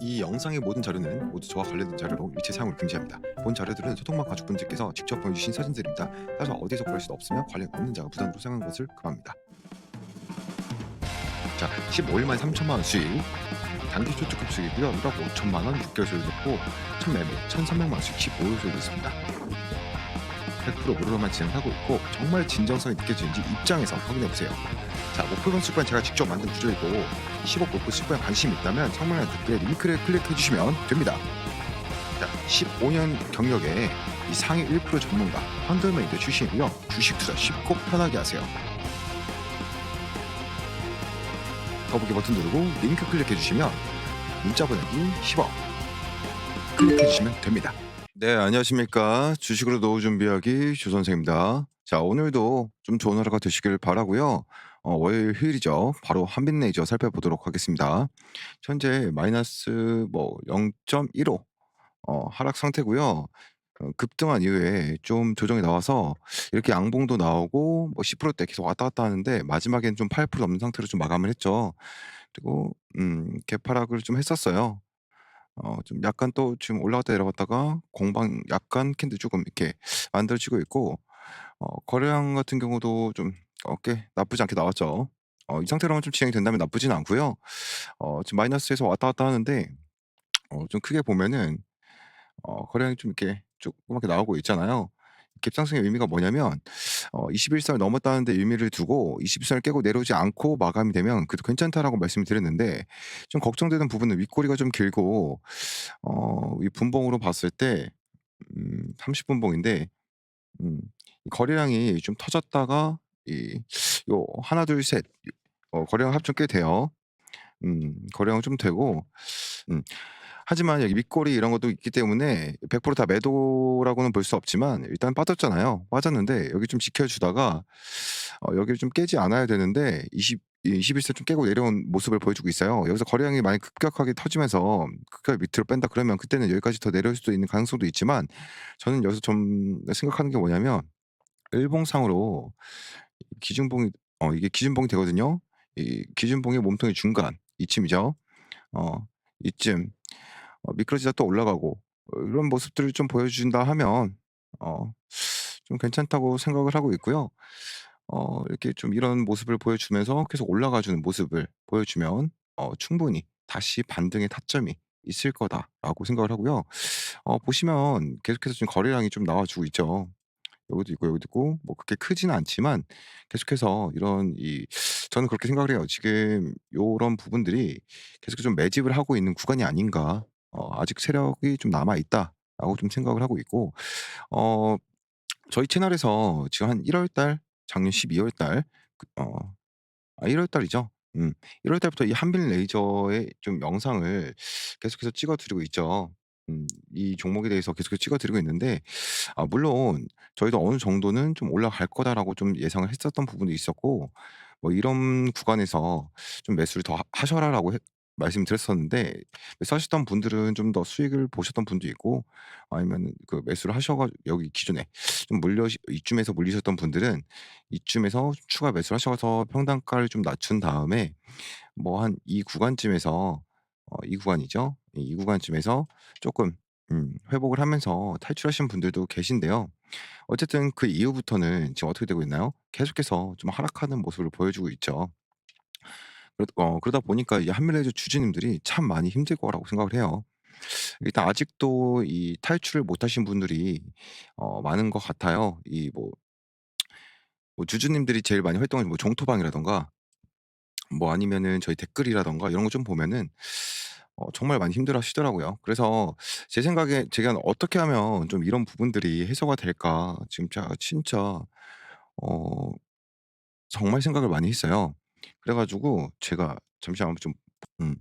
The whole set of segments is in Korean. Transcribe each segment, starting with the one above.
이 영상의 모든 자료는 모두 저와 관련된 자료로 일체 사용을 금지합니다. 본 자료들은 소통방 가족분들께서 직접 보내주신 사진들입니다. 따라서 어디서 구할 수도 없으며 관련 없는 자가 부담으로 사용하는 것을 금합니다. 자, 15일 만에 3천만 원 수익, 단기 초특급 수익이고요. 1억 5천만 원 6개월 소유 됐고, 첫 매매 1,300만 원씩 15일 소유 됐습니다. 100% 무료로만 진행하고 있고 정말 진정성이 느껴지는지 입장에서 확인해 보세요. 자, 목표 건축관 제가 직접 만든 구조이고 10억 목표 수익에 관심이 있다면 성명란 댓글에 링크를 클릭해 주시면 됩니다. 자, 15년 경력에 이 상위 1% 전문가 환결매니저 출신이고요. 주식 투자 쉽고 편하게 하세요. 더보기 버튼 누르고 링크 클릭해 주시면 문자 보내기 10억 클릭해 주시면 됩니다. 네, 안녕하십니까. 주식으로 노후 준비하기 주 선생입니다. 자, 오늘도 좀 좋은 하루가 되시길 바라고요. 어, 월요일 휴일이죠. 바로 한빛레이저 살펴보도록 하겠습니다. 현재 마이너스 뭐 0.15 어, 하락 상태고요. 어, 급등한 이후에 좀 조정이 나와서 이렇게 양봉도 나오고 뭐 10%대 계속 왔다 갔다 하는데 마지막엔 좀 8% 넘는 상태로 좀 마감을 했죠. 그리고 음, 개파락을 좀 했었어요. 어 좀 약간 또 지금 올라갔다 내려갔다가 공방 약간 캔들 조금 이렇게 만들어지고 있고 어 거래량 같은 경우도 좀 어 꽤 나쁘지 않게 나왔죠. 어 이 상태로만 좀 진행이 된다면 나쁘진 않고요. 어 지금 마이너스에서 왔다 갔다 하는데 어 좀 크게 보면은 어 거래량이 좀 이렇게 조그맣게 나오고 있잖아요. 갭상승의 의미가 뭐냐면 어 21선을 넘었다는 데 의미를 두고 21선을 깨고 내려오지 않고 마감이 되면 그래도 괜찮다라고 말씀을 드렸는데 좀 걱정되는 부분은 윗꼬리가 좀 길고 어 이 분봉으로 봤을 때 음 30 분봉인데 음이 거래량이 좀 터졌다가 이 요 하나 둘 셋 어 거래량 합치면 꽤 돼요. 음 거래량은 좀 되고 음 하지만 여기 윗꼬리 이런 것도 있기 때문에 100%다 매도라고는 볼 수 없지만 일단 빠졌잖아요. 빠졌는데 여기 좀 지켜주다가 어 여기를 좀 깨지 않아야 되는데 20이 21선 좀 깨고 내려온 모습을 보여주고 있어요. 여기서 거래량이 많이 급격하게 터지면서 급격하게 밑으로 뺀다 그러면 그때는 여기까지 더 내려올 수도 있는 가능성도 있지만 저는 여기서 좀 생각하는 게 뭐냐면 일봉상으로 기준봉이 어 이게 기준봉이 되거든요. 이 기준봉의 몸통의 중간 이쯤이죠. 어 이쯤 어 미끄러지다 또 올라가고 어 이런 모습들을 좀 보여준다 하면 어 좀 괜찮다고 생각을 하고 있고요. 어 이렇게 좀 이런 모습을 보여주면서 계속 올라가 주는 모습을 보여주면 어 충분히 '다시 반등의 타점이 있을 거다.'라고 생각을 하고요. 어 보시면 계속해서 지금 거래량이 좀 나와 주고 있죠. 여기도 있고 여기도 있고 뭐 그렇게 크지는 않지만 계속해서 이런 이 저는 그렇게 생각을 해요. 지금 요런 부분들이 계속 좀 매집을 하고 있는 구간이 아닌가. 어 '아직 세력이 좀 남아 있다.'라고 좀 생각을 하고 있고 어 저희 채널에서 지금 한 1월 달 작년 12월 달 그 어 아 1월 달이죠. 음. 1월 달부터 이 한빛 레이저의 좀 영상을 계속해서 찍어 드리고 있죠. 음. 이 종목에 대해서 계속해서 찍어 드리고 있는데 아 물론 저희도 어느 정도는 좀 '올라갈 거다.'라고 좀 예상을 했었던 부분도 있었고 뭐 "이런 구간에서 좀 매수를 더 하 하셔라."라고 해 말씀드렸었는데 매수하셨던 분들은 좀 더 수익을 보셨던 분도 있고 아니면은 그 매수를 하셔 가 여기 기준에 좀 물려 이쯤에서 물리셨던 분들은 이쯤에서 추가 매수를 하셔서 평단가를 좀 낮춘 다음에 뭐 한 이 구간쯤에서 어 이 구간이죠. 이 구간쯤에서 쪼끔 음 회복을 하면서 탈출하신 분들도 계신데요. 어쨌든 그 이후부터는 지금 어떻게 되고 있나요? 계속해서 좀 하락하는 모습을 보여주고 있죠. 그러 어 그러다 보니까 이 한밀레이저 주주님들이 참 많이 힘들 거라고 생각을 해요. 일단 아직도 이 탈출을 못 하신 분들이 어 많은 것 같아요. 이뭐 뭐 주주님들이 제일 많이 활동하는 뭐 종토방이라든가 뭐 아니면은 저희 댓글이라든가 이런 거 좀 보면은 어 정말 많이 힘들어 하시더라고요. 그래서 제 생각에 제가 '어떻게 하면 좀 이런 부분들이 해소가 될까?' 지금 제가 진짜 어 정말 생각을 많이 했어요. 그래 가지고 제가 잠시만 좀 음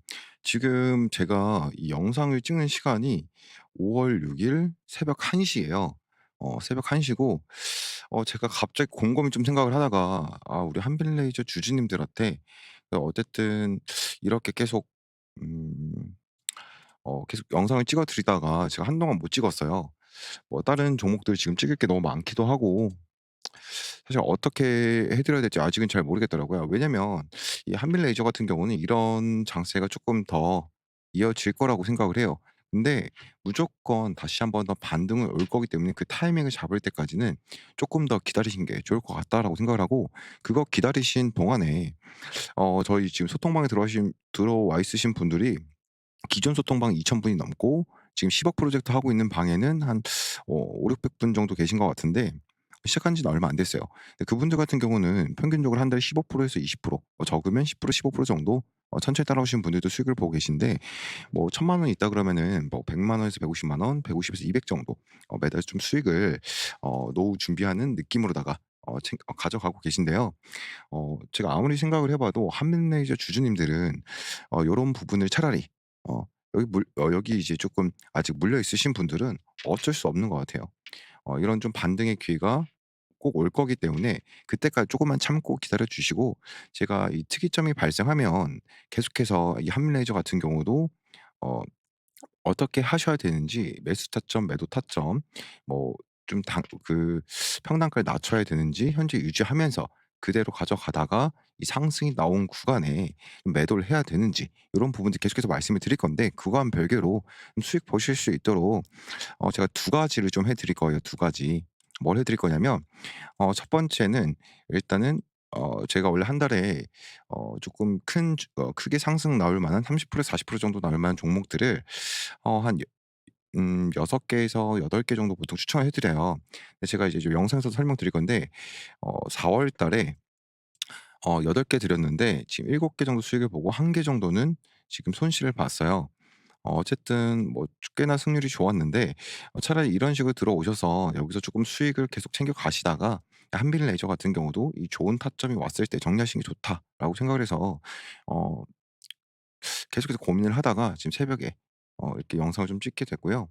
지금 제가 이 영상을 찍는 시간이 5 월 6 일 새벽 1 시예요. 어 새벽 1 시고 어 제가 갑자기 곰곰이 좀 생각을 하다가 아 우리 한빛레이저 주주님들한테 그 어쨌든 이렇게 계속 음 어 계속 영상을 찍어 드리다가 제가 한동안 못 찍었어요. 뭐 다른 종목들 지금 찍을 게 너무 많기도 하고 사실 어떻게 해 드려야 될지 아직은 잘 모르겠더라고요. 왜냐면 이 한빛 레이저 같은 경우는 이런 장세가 쪼끔 더 이어질 거라고 생각을 해요. 근데 무조건 다시 한번 더 반등은 올 거기 때문에 그 타이밍을 잡을 때까지는 조금 더 기다리시는 게 좋을 것 같다라고 생각을 하고 그거 기다리신 동안에 어 저희 지금 소통방에 들어가신 들어와 있으신 분들이 기존 소통방 2,000 분이 넘고 지금 10억 프로젝트 하고 있는 방에는 한 어 500-600 분 정도 계신 것 같은데 시작한 지는 얼마 안 됐어요. 근데 그분들 같은 경우는 평균적으로 한 달에 15% 에서 20%어 적으면 10% 15% 정도 어 천천히 따라오시는 분들도 수익을 보고 계신데 뭐 1,000만 원 있다 그러면은 뭐 100만 원에서 150만 원, 150에서 200 정도 어 매달 좀 수익을 어 노후 준비하는 느낌으로다가 어 챙 어 가져가고 계신데요. 어 제가 아무리 생각을 해 봐도 한빛레이저 주주님들은 어 요런 부분을 차라리 어 여기 물 어 여기 이제 쪼끔 아직 물려 있으신 분들은 어쩔 수 없는 것 같아요. 어 이런 좀 반등의 기회가 꼭 올 거기 때문에 그때까지 쪼금만 참고 기다려 주시고 제가 이 특이점이 발생하면 계속해서 이 한빛레이저 같은 경우도 어 어떻게 하셔야 되는지 매수 타점, 매도 타점 뭐좀당그 평단가를 낮춰야 되는지 현재 유지하면서 그대로 가져가다가 이 상승이 나온 구간에 매도를 해야 되는지 요런 부분들 계속해서 말씀을 드릴 건데 그거와는 별개로 좀 수익 보실 수 있도록 어 제가 두 가지를 좀 해 드릴 거예요, 두 가지. 뭘 해 드릴 거냐면 어 첫 번째는 일단은 어 제가 원래 한 달에 어 쪼끔 큰주 어 크게 상승 나올 만한 30% 40% 정도 나올 만한 종목들을 어 한 여 음 6 개에서 8개 정도 보통 추천을 해 드려요. 근데 제가 이제 좀 영상에서 설명드릴 건데 어 4월 달에 어 8개 드렸는데 지금 7개 정도 수익을 보고 1개 정도는 지금 손실을 봤어요. 어 어쨌든 뭐 꽤나 승률이 좋았는데 어 차라리 이런 식으로 들어오셔서 여기서 쪼끔 수익을 계속 챙겨 가시다가 한빛 레이저 같은 경우도 이 좋은 타점이 왔을 때 정리하시는 게 좋다라고 생각을 해서 어 계속해서 고민을 하다가 지금 새벽에 어 이렇게 영상을 좀 찍게 됐고요.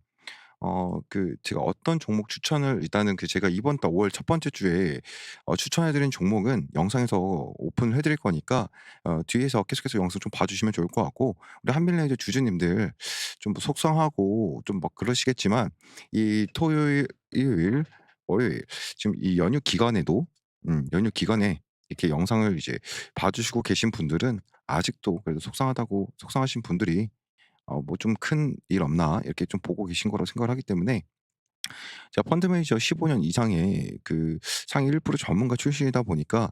어 그 제가 어떤 종목 추천을 일단은 그 제가 이번 달 5월 첫 번째 주에 어 추천해 드린 종목은 영상에서 오픈을 해 드릴 거니까 어 뒤에서 계속해서 영상 좀 봐 주시면 좋을 것 같고 우리 한빛레이저 주주님들 좀뭐 속상하고 좀 막 그러시겠지만 이 토요일, 일요일, 월요일 지금 이 연휴 기간에도 음 연휴 기간에 이렇게 영상을 이제 봐 주시고 계신 분들은 아직도 그래도 속상하다고 속상하신 분들이 어 뭐 '좀 큰 일 없나.' 이렇게 좀 보고 계신 거라고 생각을 하기 때문에 제가 펀드 매니저 15년 이상의 그 상위 1% 전문가 출신이다 보니까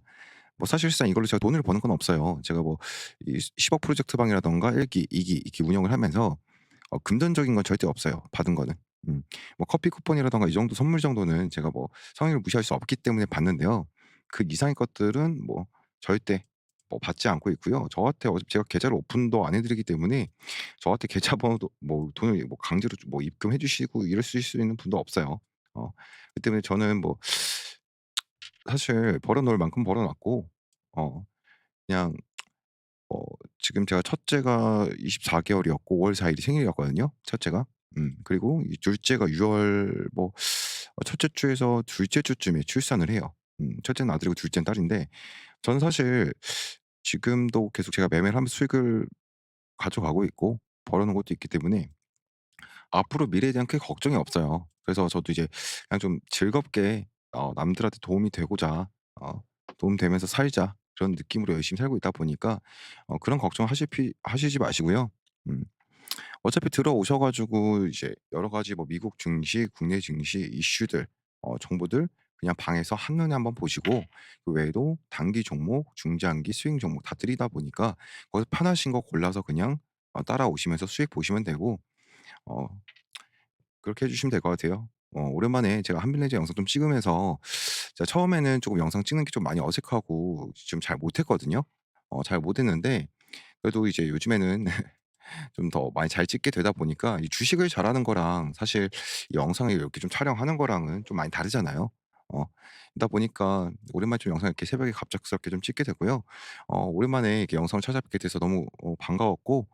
뭐 사실상 이걸로 제가 돈을 버는 건 없어요. 제가 뭐 이 10억 프로젝트 방이라든가 1 기, 2기 이렇게 운영을 하면서 어 금전적인 건 절대 없어요, 받은 거는. 음. 뭐 커피 쿠폰이라든가 이 정도 선물 정도는 제가 뭐 성의를 무시할 수 없기 때문에 받는데요. 그 이상의 것들은 뭐 절대 뭐 받지 않고 있고요. 저한테 어차피 제가 계좌를 오픈도 안 해 드리기 때문에 저한테 계좌번호도 뭐 돈을 뭐 강제로 좀뭐 입금해 주시고 이러실 수 있는 분도 없어요. 어 그 때문에 저는 뭐 사실 벌어 놓을 만큼 벌어 놨고 어 그냥 어 지금 제가 첫째가 24 개월이었고 5월 4 일이 생일이었거든요, 첫째가. 음 그리고 이 둘째가 6월 뭐 어 첫째 주에서 둘째 주쯤에 출산을 해요. 음 첫째는 아들이고 둘째는 딸인데 저는 사실 지금도 계속 제가 매매를 하면서 수익을 가져가고 있고 벌어 놓은 것도 있기 때문에 앞으로 미래에 대한 크게 걱정이 없어요. 그래서 저도 이제 그냥 좀 즐겁게 어 남들한테 도움이 되고자 어 '도움 되면서 살자.' 그런 느낌으로 열심히 살고 있다 보니까 어 그런 걱정 하실 피 하시지 마시고요. 음 어차피 들어오셔 가지고 이제 여러 가지 뭐 미국 증시, 국내 증시 이슈들 어 정보들 그냥 방에서 한눈에 한번 보시고 그 외에도 단기 종목, 중장기 스윙 종목 다 드리다 보니까 거기서 편하신 거 골라서 그냥 어 따라오시면서 수익 보시면 되고 어 그렇게 해 주시면 될 것 같아요. 어 오랜만에 제가 한빛레저 영상 좀 찍으면서 제가 처음에는 쪼금 영상 찍는 게 좀 많이 어색하고 좀 잘 못했거든요. 어 잘 못했는데 그래도 이제 요즘에는 좀 더 많이 잘 찍게 되다 보니까 이 주식을 잘하는 거랑 사실 이 영상을 이렇게 좀 촬영하는 거랑은 좀 많이 다르잖아요. 어 그러다 보니까 오랜만에 좀 영상을 이렇게 새벽에 갑작스럽게 좀 찍게 되고요. 어 오랜만에 이렇게 영상을 찾아뵙게 돼서 너무 어 반가웠고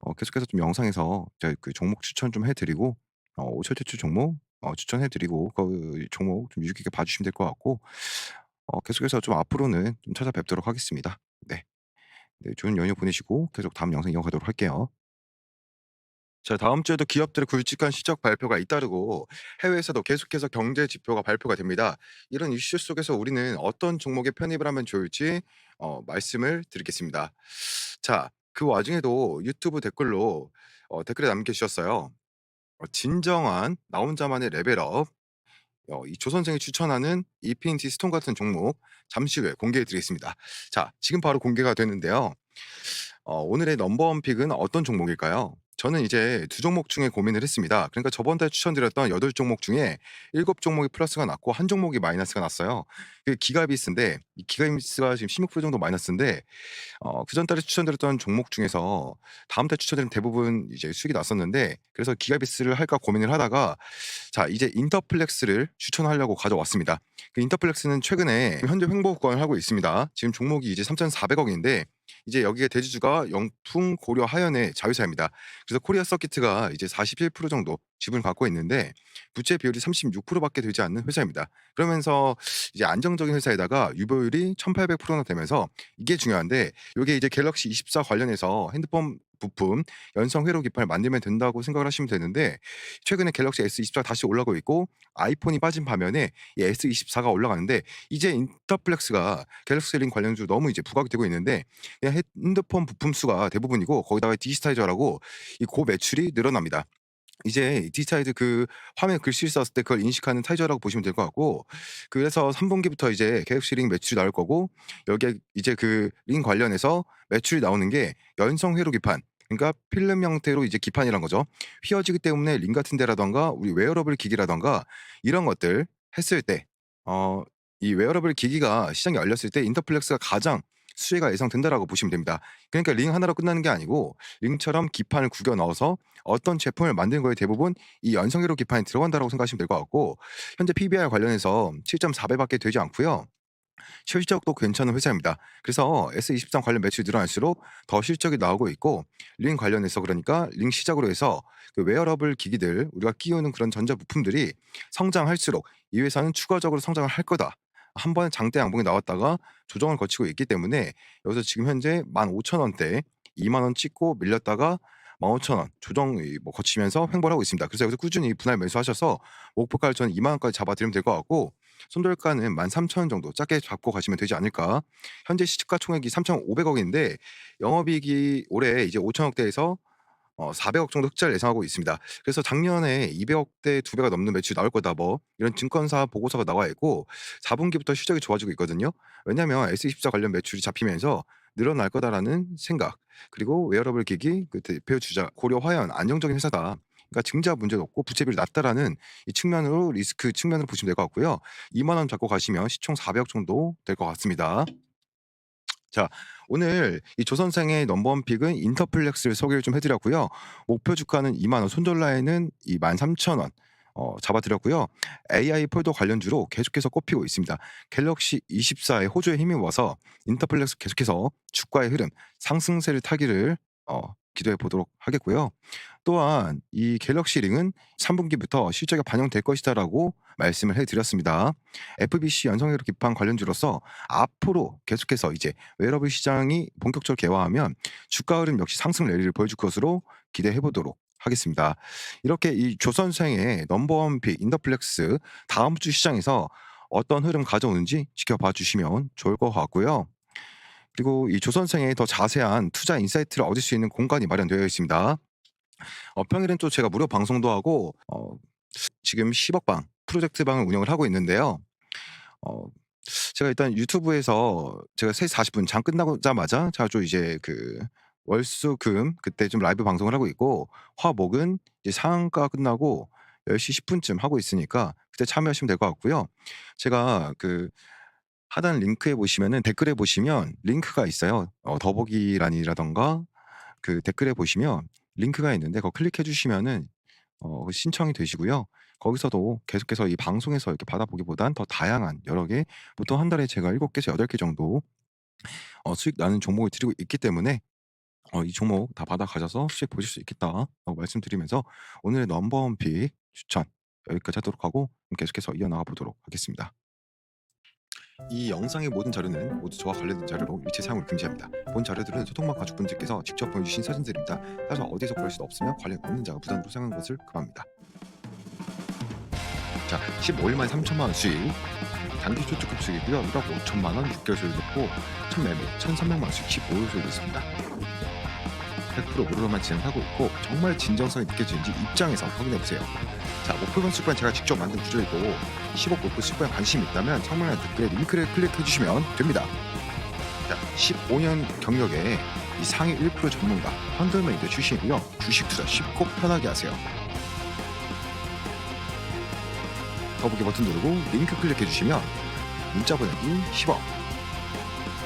어 계속해서 좀 영상에서 제가 그 종목 추천 좀 해 드리고 어 최대추 종목 어 추천해 드리고 그 종목 좀 유익 있게 봐 주시면 될 것 같고 어 계속해서 좀 앞으로는 좀 찾아뵙도록 하겠습니다. 네. 네 좋은 연휴 보내시고 계속 다음 영상 이어가도록 할게요. 자 다음 주에도 기업들의 굵직한 실적 발표가 잇따르고 해외에서도 계속해서 경제 지표가 발표가 됩니다. 이런 이슈 속에서 우리는 어떤 종목에 편입을 하면 좋을지 어 말씀을 드리겠습니다. 자 그 와중에도 유튜브 댓글로 어, 댓글에 남겨주셨어요. 어, 진정한 나 혼자만의 레벨업. 어, 이 조선생이 추천하는 이피니티 스톤 같은 종목 잠시 후에 공개해 드리겠습니다. 자, 지금 바로 공개가 되는데요. 어, 오늘의 넘버원 픽은 어떤 종목일까요? 저는 이제 두 종목 중에 고민을 했습니다. 그러니까 저번 달 추천드렸던 여덟 종목 중에 일곱 종목이 플러스가 났고 한 종목이 마이너스가 났어요. 그 기가비스인데 이 기가비스가 지금 16% 정도 마이너스인데 어, 그 전 달에 추천드렸던 종목 중에서 다음 달 추천드린 대부분 이제 수익이 났었는데 그래서 기가비스를 할까 고민을 하다가 자 이제 인터플렉스를 추천하려고 가져왔습니다. 그 인터플렉스는 최근에 현재 횡보 구간을 하고 있습니다. 지금 종목이 이제 3,400억인데 이제 여기가 대주주가 영풍 고려 하연의 자회사입니다. 그래서 코리아 서키트가 이제 41% 정도 지분을 갖고 있는데 부채 비율이 36%밖에 되지 않는 회사입니다. 그러면서 이제 안정적인 회사에다가 유보율이 1,800%나 되면서 이게 중요한데 이게 이제 갤럭시 24 관련해서 핸드폰 부품 연성 회로 기판을 만들면 된다고 생각을 하시면 되는데 최근에 갤럭시 S24 다시 올라가고 있고 아이폰이 빠진 반면에 이 S24가 올라가는데 이제 인터플렉스가 갤럭시 링 관련주 너무 이제 부각이 되고 있는데 핸드폰 부품 수가 대부분이고 거기다가 디지타이저라고 이 고 매출이 늘어납니다. 이제 디지타이드 그 화면에 글씨를 썼을 때 그걸 인식하는 타이저라고 보시면 될 것 같고 그래서 3분기부터 이제 갤럭시 링 매출이 나올 거고 여기에 이제 그 링 관련해서 매출이 나오는 게 연성 회로 기판 그러니까 필름 형태로 이제 기판이란 거죠. 휘어지기 때문에 링 같은 데라던가 우리 웨어러블 기기라던가 이런 것들 했을 때 어 이 웨어러블 기기가 시장에 열렸을 때 인터플렉스가 가장 수혜가 예상된다라고 보시면 됩니다. 그러니까 링 하나로 끝나는 게 아니고 링처럼 기판을 구겨 넣어서 어떤 제품을 만드는 거에 대부분 이 연성회로 기판이 들어간다라고 생각하시면 될 것 같고 현재 PBR 관련해서 7.4배밖에 되지 않고요. 실적도 괜찮은 회사입니다. 그래서 S23 관련 매출이 늘어날수록 더 실적이 나오고 있고 링 관련해서 그러니까 링 시작으로 해서 그 웨어러블 기기들 우리가 끼우는 그런 전자 부품들이 성장할수록 이 회사는 추가적으로 성장을 할 거다. 한 번에 장대 양봉이 나왔다가 조정을 거치고 있기 때문에 여기서 지금 현재 15,000원대 2만 원 찍고 밀렸다가 15,000원 조정이 뭐 거치면서 횡보를 하고 있습니다. 그래서 여기서 꾸준히 분할 매수하셔서 목표가를 저는 2만 원까지 잡아드리면 될 것 같고 손절가는 13,000원 정도 작게 잡고 가시면 되지 않을까. 현재 시가 총액이 3,500억인데 영업이익이 올해 이제 5천억대에서 어 400억 정도 흑자를 예상하고 있습니다. 그래서 작년에 200억대 2배가 넘는 매출이 나올 거다 뭐 이런 증권사 보고서가 나와 있고 4분기부터 실적이 좋아지고 있거든요. 왜냐하면 S24 관련 매출이 잡히면서 늘어날 거다라는 생각 그리고 웨어러블 기기 그 대표 주자 고려 화연 안정적인 회사다. 그러니까 증자 문제도 없고 부채비율이 낮다라는 이 측면으로 리스크 측면으로 보시면 될 것 같고요. 2만 원 잡고 가시면 시총 400억 정도 될 것 같습니다. 자, 오늘 이 조선생의 넘버원 픽은 인터플렉스를 소개를 좀 해드렸고요. 목표 주가는 2만 원, 손절 라인은 이 13,000원. 어, 잡아드렸고요. AI 폴더 관련주로 계속해서 꼽히고 있습니다. 갤럭시 24의 호주에 힘입어서 인터플렉스 계속해서 주가의 흐름 상승세를 타기를 어, 기도해 보도록 하겠고요. 또한 이 갤럭시 링은 3분기부터 실적에 반영될 것이다라고 말씀을 해드렸습니다. FBC 연성회로 기판 관련주로서 앞으로 계속해서 이제 웨어러블 시장이 본격적으로 개화하면 주가 흐름 역시 상승 랠리를 보여줄 것으로 기대해 보도록 하겠습니다. 이렇게 이 조선생의 넘버원 픽 인더플렉스 다음 주 시장에서 어떤 흐름 가져오는지 지켜봐 주시면 좋을 것 같고요. 그리고 이 조선생의 더 자세한 투자 인사이트를 얻을 수 있는 공간이 마련되어 있습니다. 어, 평일엔 또 제가 무료 방송도 하고 어, 지금 10억 방 프로젝트 방을 운영을 하고 있는데요. 어, 제가 일단 유튜브에서 제가 3시 40분 장 끝나자마자 자주 이제 그 월수금 그때 좀 라이브 방송을 하고 있고 화목은 이제 상가 끝나고 10시 10분쯤 하고 있으니까 그때 참여하시면 될 것 같고요. 제가 그 하단 링크에 보시면은 댓글에 보시면 링크가 있어요. 어, 더보기란이라던가 그 댓글에 보시면 링크가 있는데 그거 클릭해 주시면은 어, 신청이 되시고요. 거기서도 계속해서 이 방송에서 이렇게 받아보기보단 더 다양한 여러 개 보통 한 달에 제가 7 개에서 8 개 정도 어, 수익 나는 종목을 드리고 있기 때문에 어, 이 종목 다 받아 가셔서 수익 보실 수 있겠다라고 말씀드리면서 오늘의 넘버원 픽 추천 여기까지 하도록 하고 계속해서 이어나가 보도록 하겠습니다. 이 영상의 모든 자료는 모두 저와 관련된 자료로 일체 사용을 금지합니다. 본 자료들은 소통막 가족분들께서 직접 보내주신 사진들입니다. 따라서 어디서 그럴 수도 없으며 관련 없는 자가 부담으로 사용하는 것을 금합니다. 자, 15일 만에 3천만 원 수익. 단기 초특급 수익이고요. 1억 5천만 원 6개월 수익 됐고 첫 매매 1,300만 원 수익 15일 수익 있습니다. 100% 무료로만 진행하고 있고 정말 진정성이 느껴지는지 입장에서 확인해 보세요. 자, 목표 수익권 제가 직접 만든 구조이고 10억 목표 수익권에 관심이 있다면 청문회 댓글에 링크를 클릭해 주시면 됩니다. 자, 15년 경력에 이 상위 1% 전문가 펀드메이드 출신이고요. 주식 투자 쉽고 편하게 하세요. 더보기 버튼 누르고 링크 클릭해 주시면 문자 보내기 10억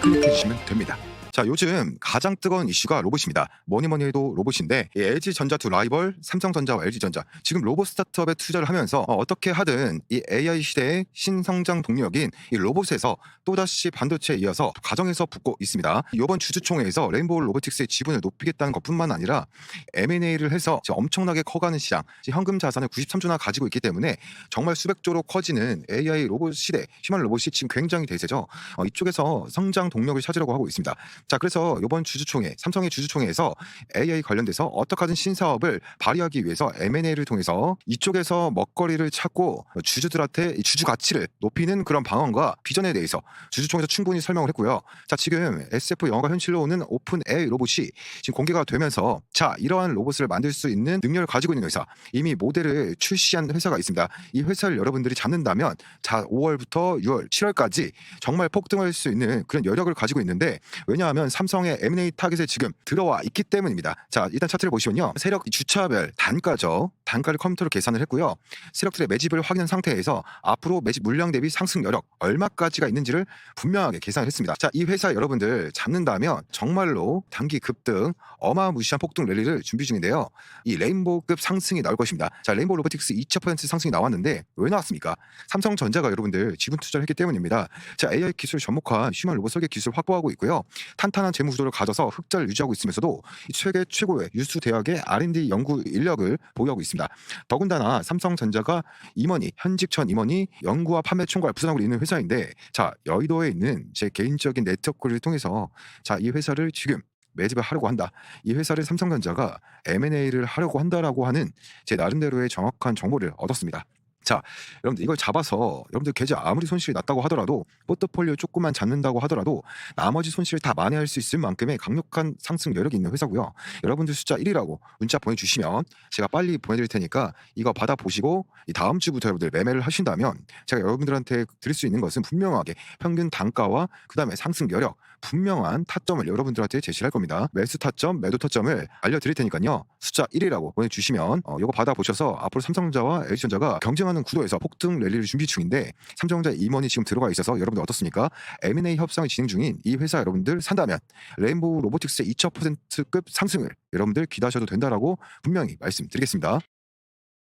클릭해 주시면 됩니다. 자 요즘 가장 뜨거운 이슈가 로봇입니다. 뭐니 뭐니 해도 로봇인데 이 LG전자 두 라이벌 삼성전자와 LG전자 지금 로봇 스타트업에 투자를 하면서 어, 떻게 하든 이 AI 시대의 신성장 동력인 이 로봇에서 또다시 반도체에 이어서 가정에서 붙고 있습니다. 이번 주주총회에서 레인보우 로보틱스의 지분을 높이겠다는 것뿐만 아니라 M&A를 해서 엄청나게 커가는 시장, 현금 자산을 93조나 가지고 있기 때문에 정말 수백조로 커지는 AI 로봇 시대, 휴먼 로봇이 지금 굉장히 대세죠. 어, 이쪽에서 성장 동력을 찾으려고 하고 있습니다. 자, 그래서 이번 주주총회, 삼성의 주주총회에서 AI 관련돼서 어떻게 하든 신사업을 발휘하기 위해서 M&A를 통해서 이쪽에서 먹거리를 찾고 주주들한테 이 주주 가치를 높이는 그런 방안과 비전에 대해서 주주총회에서 충분히 설명을 했고요. 자, 지금 SF 영화가 현실로 오는 오픈 AI 로봇이 지금 공개가 되면서 자, 이러한 로봇을 만들 수 있는 능력을 가지고 있는 회사, 이미 모델을 출시한 회사가 있습니다. 이 회사를 여러분들이 잡는다면 자, 5월부터 6월, 7월까지 정말 폭등할 수 있는 그런 여력을 가지고 있는데 왜냐 하면 삼성의 M&A 타겟에 지금 들어와 있기 때문입니다. 자, 일단 차트를 보시면요. 세력 주차별 단가죠. 단가를 컴퓨터로 계산을 했고요. 세력들의 매집을 확인한 상태에서 앞으로 매집 물량 대비 상승 여력 얼마까지가 있는지를 분명하게 계산을 했습니다. 자, 이 회사 여러분들 잡는다면 정말로 단기 급등 어마무시한 폭등 랠리를 준비 중인데요. 이 레인보우급 상승이 나올 것입니다. 자, 레인보우 로보틱스 2,000% 상승이 나왔는데 왜 나왔습니까? 삼성전자가 여러분들 지분 투자를 했기 때문입니다. 자, AI 기술 접목한 휴먼 로봇 설계 기술 확보하고 있고요. 탄탄한 재무 구조를 가져서 흑자를 유지하고 있으면서도 이 세계 최고의 유수 대학의 R&D 연구 인력을 보유하고 있습니다. 더군다나 삼성전자가 임원이 현직 전 임원이 연구와 판매 총괄 부산하고 있는 회사인데 자 여의도에 있는 제 개인적인 네트워크를 통해서 자 이 회사를 지금 매집을 하려고 한다. 이 회사를 삼성전자가 M&A를 하려고 한다라고 하는 제 나름대로의 정확한 정보를 얻었습니다. 자, 여러분들 이걸 잡아서 여러분들 계좌 아무리 손실이 났다고 하더라도 포트폴리오 조금만 잡는다고 하더라도 나머지 손실을 다 만회할 수 있을 만큼의 강력한 상승 여력이 있는 회사고요. 여러분들 숫자 1이라고 문자 보내주시면 제가 빨리 보내드릴 테니까 이거 받아 보시고 이 다음 주부터 여러분들 매매를 하신다면 제가 여러분들한테 드릴 수 있는 것은 분명하게 평균 단가와 그 다음에 상승 여력 분명한 타점을 여러분들한테 제시할 를 겁니다. 매수 타점, 매도 타점을 알려드릴 테니까요. 숫자 1이라고 보내주시면 어, 이거 받아보셔서 앞으로 삼성전자와 LG전자가 경쟁하는 구도에서 폭등 랠리를 준비 중인데 삼성전자 임원이 지금 들어가 있어서 여러분들 어떻습니까? M&A 협상이 진행 중인 이 회사 여러분들 산다면 레인보우 로보틱스의 2,000%급 상승을 여러분들 기대하셔도 된다라고 분명히 말씀드리겠습니다.